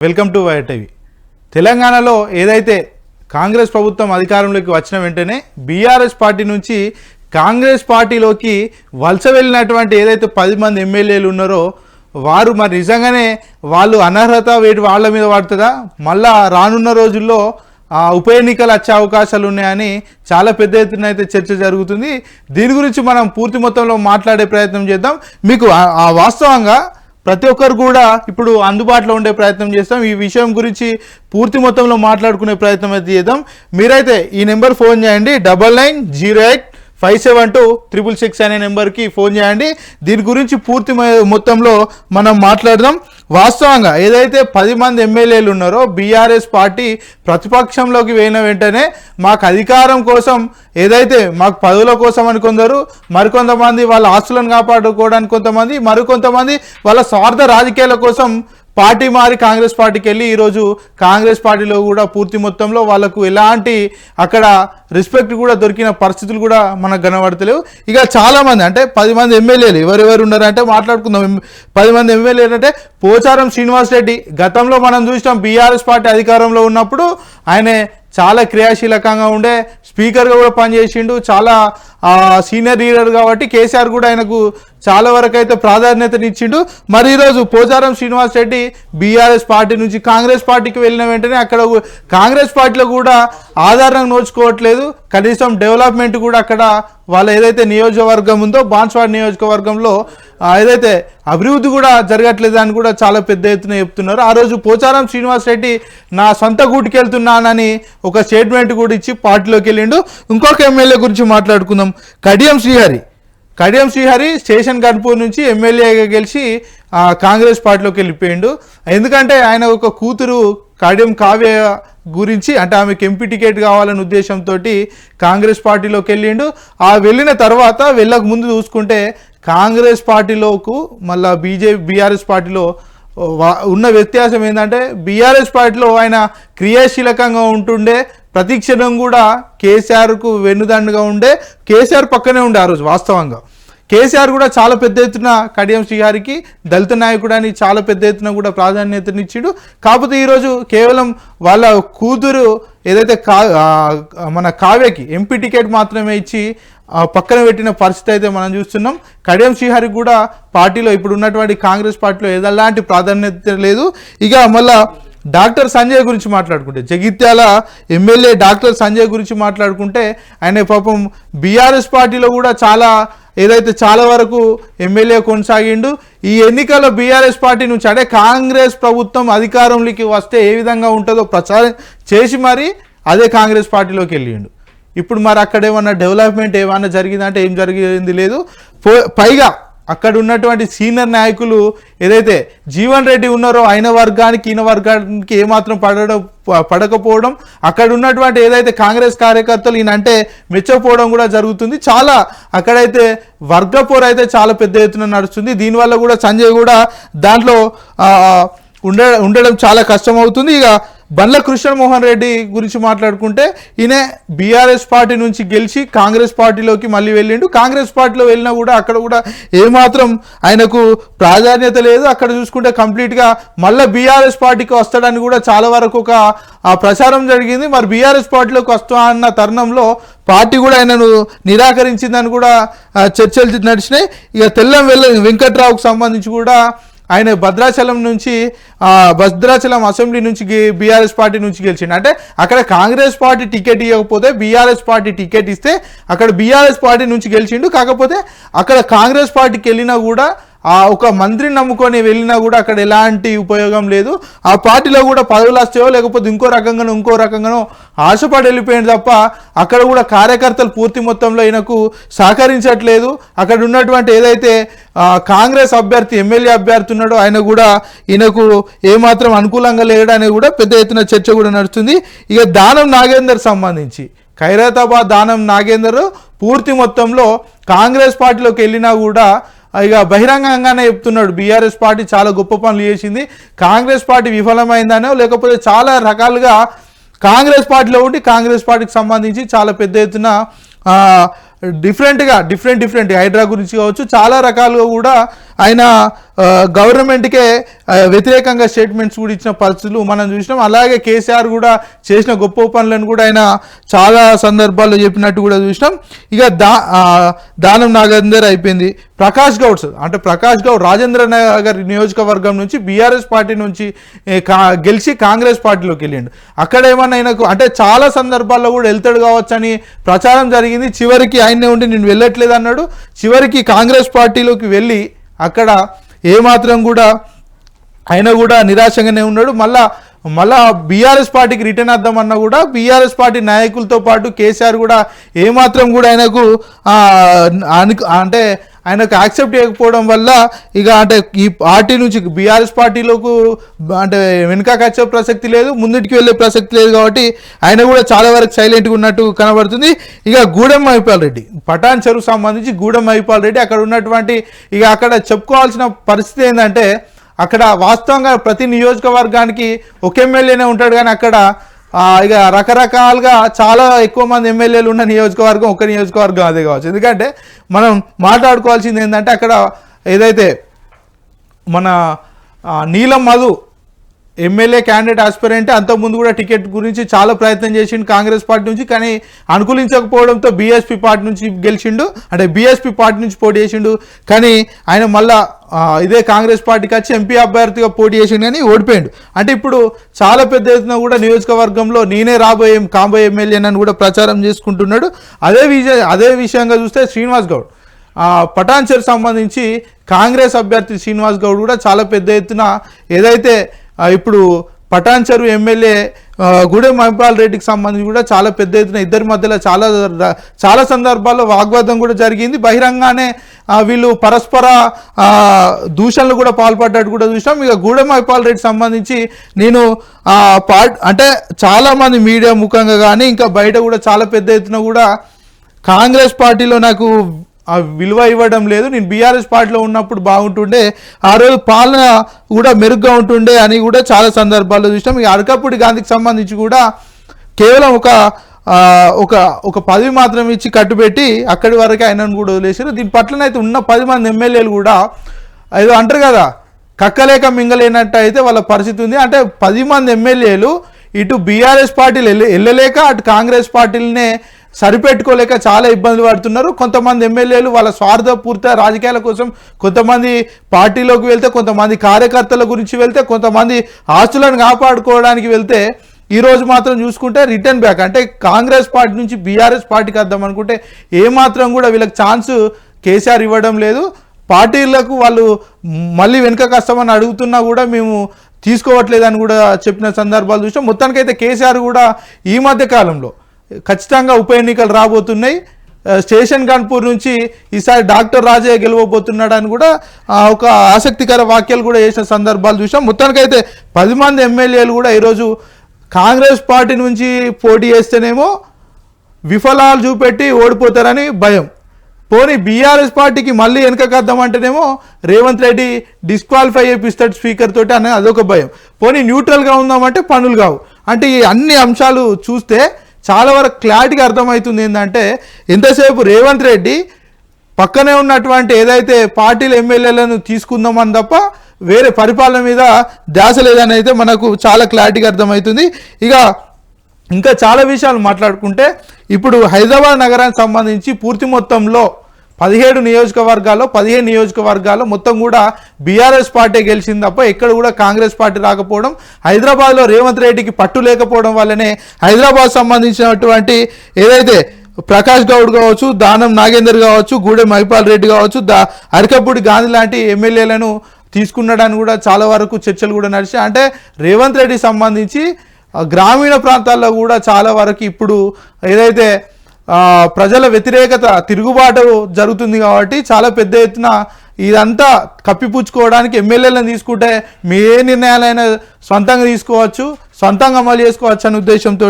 Welcome to YTV తెలంగాణలో ఏదైతే కాంగ్రెస్ ప్రభుత్వం అధికారంలోకి వచ్చిన వెంటనే బీఆర్ఎస్ పార్టీ నుంచి కాంగ్రెస్ పార్టీలోకి వలస వెళ్ళినటువంటి ఏదైతే పది మంది ఎమ్మెల్యేలు ఉన్నారో వారు మరి నిజంగానే వాళ్ళు అనర్హత వేటి వాళ్ళ మీద పడుతుందా? మళ్ళా రానున్న రోజుల్లో ఉప ఎన్నికలు వచ్చే అవకాశాలు ఉన్నాయని చాలా పెద్ద ఎత్తున అయితే చర్చ జరుగుతుంది. దీని గురించి మనం పూర్తి మొత్తంలో మాట్లాడే ప్రయత్నం చేద్దాం. మీకు ఆ వాస్తవంగా ప్రతి ఒక్కరు కూడా ఇప్పుడు అందుబాటులో ఉండే ప్రయత్నం చేస్తాం. ఈ విషయం గురించి పూర్తి మొత్తంలో మాట్లాడుకునే ప్రయత్నం అయితే చేద్దాం. మీరైతే ఈ నెంబర్ ఫోన్ చేయండి. Double nine zero eight five seven two triple six అనే నెంబర్కి ఫోన్ చేయండి. దీని గురించి పూర్తి మొత్తంలో మనం మాట్లాడదాం. వాస్తవంగా ఏదైతే పది మంది ఎమ్మెల్యేలు ఉన్నారో బీఆర్ఎస్ పార్టీ ప్రతిపక్షంలోకి పోయిన వెంటనే మాకు అధికారం కోసం ఏదైతే మాకు పదవుల కోసం అని కొందరు మరికొంతమంది వాళ్ళ ఆస్తులను కాపాడుకోవడానికి కొంతమంది మరికొంతమంది వాళ్ళ స్వార్థ రాజకీయాల కోసం పార్టీ మారి కాంగ్రెస్ పార్టీకి వెళ్ళి ఈరోజు కాంగ్రెస్ పార్టీలో కూడా పూర్తి మొత్తంలో వాళ్ళకు ఎలాంటి అక్కడ రెస్పెక్ట్ కూడా దొరికిన పరిస్థితులు కూడా మనకు కనబడతలేవు. ఇక చాలామంది అంటే పది మంది ఎమ్మెల్యేలు ఎవరెవరు ఉన్నారంటే మాట్లాడుకుందాం. పది మంది ఎమ్మెల్యేలు అంటే పోచారం శ్రీనివాస్ రెడ్డి. గతంలో మనం చూసినాం బీఆర్ఎస్ పార్టీ అధికారంలో ఉన్నప్పుడు ఆయన చాలా క్రియాశీలకంగా ఉండే స్పీకర్గా కూడా పనిచేసిండు. చాలా సీనియర్ లీడర్ కాబట్టి కేసీఆర్ కూడా ఆయనకు చాలా వరకు అయితే ప్రాధాన్యతనిచ్చిండు మరి ఈరోజు పోచారం శ్రీనివాస్ రెడ్డి బీఆర్ఎస్ పార్టీ నుంచి కాంగ్రెస్ పార్టీకి వెళ్ళిన వెంటనే అక్కడ కాంగ్రెస్ పార్టీలో కూడా ఆధారం నోచుకోవట్లేదు. కనీసం డెవలప్మెంట్ కూడా అక్కడ వాళ్ళ ఏదైతే నియోజకవర్గం ఉందో బాన్స్వాడ్ నియోజకవర్గంలో ఏదైతే అభివృద్ధి కూడా జరగట్లేదు అని కూడా చాలా పెద్ద ఎత్తున చెప్తున్నారు. ఆ రోజు పోచారం శ్రీనివాస్ రెడ్డి నా సొంత గూటికెళ్తున్నానని ఒక స్టేట్మెంట్ కూడా ఇచ్చి పార్టీలోకి వెళ్ళిండు. ఇంకొక ఎమ్మెల్యే గురించి మాట్లాడుకుందాం. కడియం శ్రీహరి. కడియం శ్రీహరి స్టేషన్ గన్పూర్ నుంచి ఎమ్మెల్యేగా గెలిచి కాంగ్రెస్ పార్టీలోకి వెళ్ళిపోయిండు. ఎందుకంటే ఆయన ఒక కూతురు కడియం కావ్య గురించి అంటే ఆమెకి ఎంపీ టికెట్ కావాలనే ఉద్దేశంతో కాంగ్రెస్ పార్టీలోకి వెళ్ళిండు. ఆ వెళ్ళిన తర్వాత వెళ్ళక ముందు చూసుకుంటే కాంగ్రెస్ పార్టీలోకు మళ్ళీ బీజేపీ బీఆర్ఎస్ పార్టీలో ఉన్న వ్యత్యాసం ఏంటంటే బీఆర్ఎస్ పార్టీలో ఆయన క్రియాశీలకంగా ఉంటుండే ప్రతిక్షణం కూడా కేసీఆర్కు వెన్నుదండుగా ఉండే కేసీఆర్ పక్కనే ఉండే ఆ రోజు వాస్తవంగా. కేసీఆర్ కూడా చాలా పెద్ద ఎత్తున కడియం శ్రీహారికి దళిత నాయకుడు అని చాలా పెద్ద ఎత్తున కూడా ప్రాధాన్యతనిచ్చిండు. కాకపోతే ఈరోజు కేవలం వాళ్ళ కూతురు ఏదైతే కా మన కావ్యకి ఎంపీ టికెట్ మాత్రమే ఇచ్చి పక్కన పెట్టిన పరిస్థితి అయితే మనం చూస్తున్నాం. కడియం శ్రీహరికి కూడా పార్టీలో ఇప్పుడు ఉన్నటువంటి కాంగ్రెస్ పార్టీలో ఏదలాంటి ప్రాధాన్యత లేదు. ఇక మళ్ళా డాక్టర్ సంజయ్ గురించి మాట్లాడుకుంటే జగిత్యాల ఎమ్మెల్యే డాక్టర్ సంజయ్ గురించి మాట్లాడుకుంటే ఆయన పాపం బీఆర్ఎస్ పార్టీలో కూడా చాలా ఏదైతే చాలా వరకు ఎమ్మెల్యే కొనసాగిండు. ఈ ఎన్నికల్లో బీఆర్ఎస్ పార్టీ నుంచి అంటే కాంగ్రెస్ ప్రభుత్వం అధికారంలోకి వస్తే ఏ విధంగా ఉంటుందో ప్రచారం చేసి మరి అదే కాంగ్రెస్ పార్టీలోకి వెళ్ళిండు. ఇప్పుడు మరి అక్కడ ఏమన్నా డెవలప్మెంట్ ఏమన్నా జరిగిందంటే ఏం జరిగింది లేదు. పైగా అక్కడ ఉన్నటువంటి సీనియర్ నాయకులు ఏదైతే జీవన్ రెడ్డి ఉన్నారో ఆయన వర్గానికి ఈయన వర్గానికి ఏమాత్రం పడడం పడకపోవడం అక్కడ ఉన్నటువంటి ఏదైతే కాంగ్రెస్ కార్యకర్తలు ఈయన అంటే మెచ్చకపోవడం కూడా జరుగుతుంది. చాలా అక్కడైతే వర్గపోరు అయితే చాలా పెద్ద ఎత్తున నడుస్తుంది. దీనివల్ల కూడా సంజయ్ కూడా దాంట్లో ఉండ ఉండడం చాలా కష్టం అవుతుంది ఇక బండ్ల కృష్ణమోహన్ రెడ్డి గురించి మాట్లాడుకుంటే ఈయన బీఆర్ఎస్ పార్టీ నుంచి గెలిచి కాంగ్రెస్ పార్టీలోకి మళ్ళీ వెళ్ళిండు. కాంగ్రెస్ పార్టీలో వెళ్ళినా కూడా అక్కడ కూడా ఏమాత్రం ఆయనకు ప్రాధాన్యత లేదు. అక్కడ చూసుకుంటే కంప్లీట్గా మళ్ళీ బీఆర్ఎస్ పార్టీకి వస్తాడని కూడా చాలా వరకు ఒక ప్రచారం జరిగింది. మరి బీఆర్ఎస్ పార్టీలోకి వస్తా అన్న తరుణంలో పార్టీ కూడా ఆయనను నిరాకరించిందని కూడా చర్చలు నడిచినాయి. ఇక తెల్లం వెల్ల వెంకట్రావుకు సంబంధించి కూడా ఆయన భద్రాచలం నుంచి భద్రాచలం అసెంబ్లీ నుంచి బీఆర్ఎస్ పార్టీ నుంచి గెలిచిండు. అంటే అక్కడ కాంగ్రెస్ పార్టీ టికెట్ ఇవ్వకపోతే బీఆర్ఎస్ పార్టీ టికెట్ ఇస్తే అక్కడ బీఆర్ఎస్ పార్టీ నుంచి గెలిచిండు. కాకపోతే అక్కడ కాంగ్రెస్ పార్టీకి వెళ్ళినా కూడా ఆ ఒక మంత్రిని నమ్ముకొని వెళ్ళినా కూడా అక్కడ ఎలాంటి ఉపయోగం లేదు. ఆ పార్టీలో కూడా పదవులు వస్తాయో లేకపోతే ఇంకో రకంగానో ఇంకో రకంగానో ఆశపడి వెళ్ళిపోయింది తప్ప అక్కడ కూడా కార్యకర్తలు పూర్తి మొత్తంలో ఈయనకు సహకరించట్లేదు. అక్కడ ఉన్నటువంటి ఏదైతే కాంగ్రెస్ అభ్యర్థి ఎమ్మెల్యే అభ్యర్థి ఉన్నాడో ఆయన కూడా ఈయనకు ఏమాత్రం అనుకూలంగా లేడని కూడా పెద్ద ఎత్తున చర్చ కూడా నడుస్తుంది. ఇక దానం నాగేందర్ సంబంధించి ఖైరతాబాద్ దానం నాగేందర్ పూర్తి మొత్తంలో కాంగ్రెస్ పార్టీలోకి వెళ్ళినా కూడా ఇక బహిరంగంగానే చెప్తున్నాడు. బీఆర్ఎస్ పార్టీ చాలా గొప్ప పనులు చేసింది. కాంగ్రెస్ పార్టీ విఫలమైందనో లేకపోతే చాలా రకాలుగా కాంగ్రెస్ పార్టీలో ఉండి కాంగ్రెస్ పార్టీకి సంబంధించి చాలా పెద్ద ఎత్తున డిఫరెంట్గా డిఫరెంట్ డిఫరెంట్ హైడ్రా గురించి కావచ్చు చాలా రకాలుగా కూడా ఆయన గవర్నమెంట్కే వ్యతిరేకంగా స్టేట్మెంట్స్ కూడా ఇచ్చిన పరిస్థితులు మనం చూసినాం. అలాగే కేసీఆర్ కూడా చేసిన గొప్ప పనులను కూడా ఆయన చాలా సందర్భాల్లో చెప్పినట్టు కూడా చూసినాం. ఇక దా దానం నాగేందర్ అయిపోయింది. ప్రకాష్ గౌడ్ సార్ అంటే ప్రకాష్ గౌడ్ రాజేంద్ర నగర్ నియోజకవర్గం నుంచి బీఆర్ఎస్ పార్టీ నుంచి కా- గెలిచి కాంగ్రెస్ పార్టీలోకి వెళ్ళిండు. అక్కడ ఏమన్నా ఆయనకు అంటే చాలా సందర్భాల్లో కూడా వెళ్తాడు కావచ్చు అని ప్రచారం జరిగింది. చివరికి ఆయనే ఉండి నేను వెళ్ళట్లేదు అన్నాడు. చివరికి కాంగ్రెస్ పార్టీలోకి వెళ్ళి అక్కడ ఏమాత్రం కూడా ఆయన కూడా నిరాశగానే ఉన్నాడు. మళ్ళా మళ్ళా బీఆర్ఎస్ పార్టీకి రిటర్న్ అద్దామన్నా కూడా బీఆర్ఎస్ పార్టీ నాయకులతో పాటు కేసీఆర్ కూడా ఏమాత్రం కూడా ఆయనకు అను- అంటే ఆయనకు యాక్సెప్ట్ చేయకపోవడం వల్ల ఇక అంటే ఈ పార్టీ నుంచి బీఆర్ఎస్ పార్టీలోకి అంటే వెనుకకు వచ్చే ప్రసక్తి లేదు ముందుకి వెళ్ళే ప్రసక్తి లేదు కాబట్టి ఆయన కూడా చాలా వరకు సైలెంట్గా ఉన్నట్టు కనబడుతుంది. ఇక గూడెం మహిపాల్ రెడ్డి పటాన్ చెరువు సంబంధించి గూడెం మహిపాల్ రెడ్డి అక్కడ ఉన్నటువంటి ఇక అక్కడ చెప్పుకోవాల్సిన పరిస్థితి ఏంటంటే అక్కడ వాస్తవంగా ప్రతి నియోజకవర్గానికి ఒక ఎమ్మెల్యేనే ఉంటాడు కానీ అక్కడ ఇక రకరకాలుగా చాలా ఎక్కువ మంది ఎమ్మెల్యేలు ఉన్న నియోజకవర్గం ఒక నియోజకవర్గం అదే కావచ్చు. ఎందుకంటే మనం మాట్లాడుకోవాల్సింది ఏంటంటే అక్కడ ఏదైతే మన నీలం మధు ఎమ్మెల్యే క్యాండిడేట్ ఆస్పిరెంట్ అంతకుముందు కూడా టికెట్ గురించి చాలా ప్రయత్నం చేసిండు కాంగ్రెస్ పార్టీ నుంచి కానీ అనుకూలించకపోవడంతో బీఎస్పీ పార్టీ నుంచి గెలిచిండు. అంటే బీఎస్పీ పార్టీ నుంచి పోటీ చేసిండు. కానీ ఆయన మళ్ళా ఇదే కాంగ్రెస్ పార్టీకి వచ్చి ఎంపీ అభ్యర్థిగా పోటీ చేసిండు కానీ ఓడిపోయిండు. అంటే ఇప్పుడు చాలా పెద్ద ఎత్తున కూడా నియోజకవర్గంలో నేనే రాబోయే కాబోయే ఎమ్మెల్యేనని కూడా ప్రచారం చేసుకుంటున్నాడు. అదే విజయ అదే విషయంగా చూస్తే శ్రీనివాస్ గౌడ్. పటాన్చర్ సంబంధించి కాంగ్రెస్ అభ్యర్థి శ్రీనివాస్ గౌడ్ కూడా చాలా పెద్ద ఎత్తున ఏదైతే ఇప్పుడు ఇప్పుడు పటాన్చెరు ఎమ్మెల్యే గూడెం మహిపాల్ రెడ్డికి సంబంధించి కూడా చాలా పెద్ద ఎత్తున ఇద్దరి మధ్యలో చాలా చాలా సందర్భాల్లో వాగ్వాదం కూడా జరిగింది. బహిరంగానే వీళ్ళు పరస్పర దూషణలు కూడా పాల్పడ్డట్టు కూడా చూసాం ఇక గూడెం మహిపాల్ రెడ్డి సంబంధించి నేను పార్ట్ అంటే చాలామంది మీడియా ముఖంగా కానీ ఇంకా బయట కూడా చాలా పెద్ద ఎత్తున కూడా కాంగ్రెస్ పార్టీలో నాకు ఆ విలువ ఇవ్వడం లేదు. నేను బీఆర్ఎస్ పార్టీలో ఉన్నప్పుడు బాగుంటుండే. ఆ రోజు పాలన కూడా మెరుగ్గా ఉంటుండే అని కూడా చాలా సందర్భాల్లో చూసినాం. ఈ అరకపూడి గాంధీకి సంబంధించి కూడా కేవలం ఒక ఒక ఒక పదవి మాత్రం ఇచ్చి కట్టుబెట్టి అక్కడి వరకే ఆయనను కూడా వదిలేసారు దీని పట్లనైతే ఉన్న పది మంది ఎమ్మెల్యేలు కూడా ఏదో అంటారు కదా కక్కలేక మింగలేనట్టు అయితే వాళ్ళ పరిస్థితి ఉంది. అంటే పది మంది ఎమ్మెల్యేలు ఇటు బీఆర్ఎస్ పార్టీలు వెళ్ళలేక అటు కాంగ్రెస్ పార్టీలనే సరిపెట్టుకోలేక చాలా ఇబ్బందులు పడుతున్నారు. కొంతమంది ఎమ్మెల్యేలు వాళ్ళ స్వార్థపూర్త రాజకీయాల కోసం కొంతమంది పార్టీలోకి వెళ్తే కొంతమంది కార్యకర్తల గురించి వెళ్తే కొంతమంది ఆస్తులను కాపాడుకోవడానికి వెళ్తే ఈ రోజు మాత్రం చూసుకుంటే రిటర్న్ బ్యాక్. అంటే కాంగ్రెస్ పార్టీ నుంచి బీఆర్ఎస్ పార్టీకి వద్దాం అనుకుంటే ఏమాత్రం కూడా వీళ్ళకి ఛాన్స్ కేసీఆర్ ఇవ్వడం లేదు. పార్టీలకు వాళ్ళు మళ్ళీ వెనుక కష్టమని అడుగుతున్నా కూడా మేము తీసుకోవట్లేదని కూడా చెప్పిన సందర్భాలు చూసాం మొత్తానికైతే కేసీఆర్ కూడా ఈ మధ్య కాలంలో ఖచ్చితంగా ఉప ఎన్నికలు రాబోతున్నాయి. స్టేషన్ కాన్పూర్ నుంచి ఈసారి డాక్టర్ రాజయ్య గెలవబోతున్నాడని కూడా ఒక ఆసక్తికర వాక్యాలు కూడా చేసిన సందర్భాలు చూసాం. మొత్తానికైతే పది మంది ఎమ్మెల్యేలు కూడా ఈరోజు కాంగ్రెస్ పార్టీ నుంచి పోటీ చేస్తేనేమో విఫలాలు చూపెట్టి ఓడిపోతారని భయం. పోనీ బీఆర్ఎస్ పార్టీకి మళ్ళీ వెనకకద్దామంటేనేమో రేవంత్ రెడ్డి డిస్క్వాలిఫై చేపిస్తాడు స్పీకర్ తోటి అని అదొక భయం. పోనీ న్యూట్రల్గా ఉందామంటే పనులు కావు. అంటే ఈ అన్ని అంశాలు చూస్తే చాలా వరకు క్లారిటీగా అర్థమవుతుంది ఏంటంటే ఎంతసేపు రేవంత్ రెడ్డి పక్కనే ఉన్నటువంటి ఏదైతే పార్టీల ఎమ్మెల్యేలను తీసుకుందామని తప్ప వేరే పరిపాలన మీద ధ్యాస లేదని అయితే మనకు చాలా క్లారిటీగా అర్థమవుతుంది. ఇక ఇంకా చాలా విషయాలు మాట్లాడుకుంటే ఇప్పుడు హైదరాబాద్ నగరానికి సంబంధించి పూర్తి మొత్తంలో పదిహేడు నియోజకవర్గాల్లో పదిహేను నియోజకవర్గాల్లో మొత్తం కూడా బీఆర్ఎస్ పార్టీ గెలిచింది తప్ప ఎక్కడ కూడా కాంగ్రెస్ పార్టీ రాకపోవడం హైదరాబాద్లో రేవంత్ రెడ్డికి పట్టు లేకపోవడం వల్లనే హైదరాబాద్ సంబంధించినటువంటి ఏదైతే ప్రకాష్ గౌడ్ కావచ్చు దానం నాగేందర్ కావచ్చు గూడెం మైపాల్ రెడ్డి కావచ్చు దా అరకపూడి గాంధీ లాంటి ఎమ్మెల్యేలను తీసుకున్నాడని కూడా చాలా వరకు చర్చలు కూడా నడిచాయి. అంటే రేవంత్ రెడ్డి సంబంధించి గ్రామీణ ప్రాంతాల్లో కూడా చాలా వరకు ఇప్పుడు ఏదైతే ప్రజల వ్యతిరేకత తిరుగుబాటు జరుగుతుంది కాబట్టి చాలా పెద్ద ఎత్తున ఇదంతా కప్పిపుచ్చుకోవడానికి ఎమ్మెల్యేలను తీసుకుంటే మీ ఏ నిర్ణయాలైనా సొంతంగా తీసుకోవచ్చు సొంతంగా అమలు చేసుకోవచ్చు అనే ఉద్దేశంతో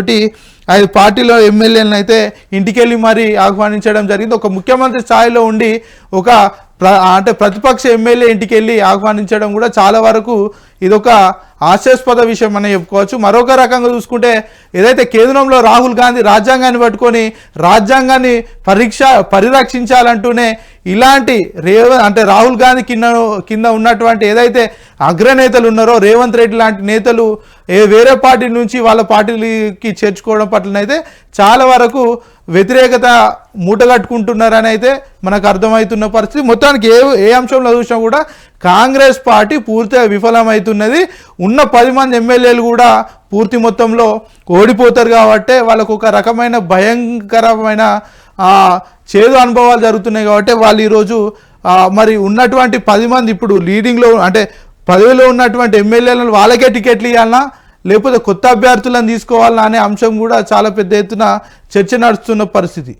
ఐదు పార్టీలో ఎమ్మెల్యేలను అయితే ఇంటికెళ్ళి మరీ ఆహ్వానించడం జరిగింది. ఒక ముఖ్యమంత్రి స్థాయిలో ఉండి ఒక ప్ర అంటే ప్రతిపక్ష ఎమ్మెల్యే ఇంటికి వెళ్ళి ఆహ్వానించడం కూడా చాలా వరకు ఇదొక హాస్యాస్పద విషయం అని చెప్పుకోవచ్చు. మరొక రకంగా చూసుకుంటే ఏదైతే కేంద్రంలో రాహుల్ గాంధీ రాజ్యాంగాన్ని పట్టుకొని రాజ్యాంగాన్ని పరీక్ష పరిరక్షించాలంటూనే ఇలాంటి రేవ అంటే రాహుల్ గాంధీ కింద కింద ఉన్నటువంటి ఏదైతే అగ్రనేతలు ఉన్నారో రేవంత్ రెడ్డి లాంటి నేతలు ఏ వేరే పార్టీ నుంచి వాళ్ళ పార్టీలకి చేర్చుకోవడం పట్లనైతే చాలా వరకు వ్యతిరేకత మూటగట్టుకుంటున్నారని అయితే మనకు అర్థమవుతున్న పరిస్థితి. మొత్తానికి ఏ ఏ అంశంలో చూసినా కూడా కాంగ్రెస్ పార్టీ పూర్తిగా విఫలమవుతున్నది. ఉన్న పది మంది ఎమ్మెల్యేలు కూడా పూర్తి మొత్తంలో ఓడిపోతారు కాబట్టి వాళ్ళకు ఒక రకమైన భయంకరమైన చేదు అనుభవాలు జరుగుతున్నాయి కాబట్టి వాళ్ళు ఈరోజు మరి ఉన్నటువంటి పది మంది ఇప్పుడు లీడింగ్లో అంటే పదవిలో ఉన్నటువంటి ఎమ్మెల్యేలను వాళ్ళకే టికెట్లు ఇవ్వాలన్నా లేకపోతే కొత్త అభ్యర్థులను తీసుకోవాలన్నా అనే అంశం కూడా చాలా పెద్ద ఎత్తున చర్చ నడుస్తున్న పరిస్థితి.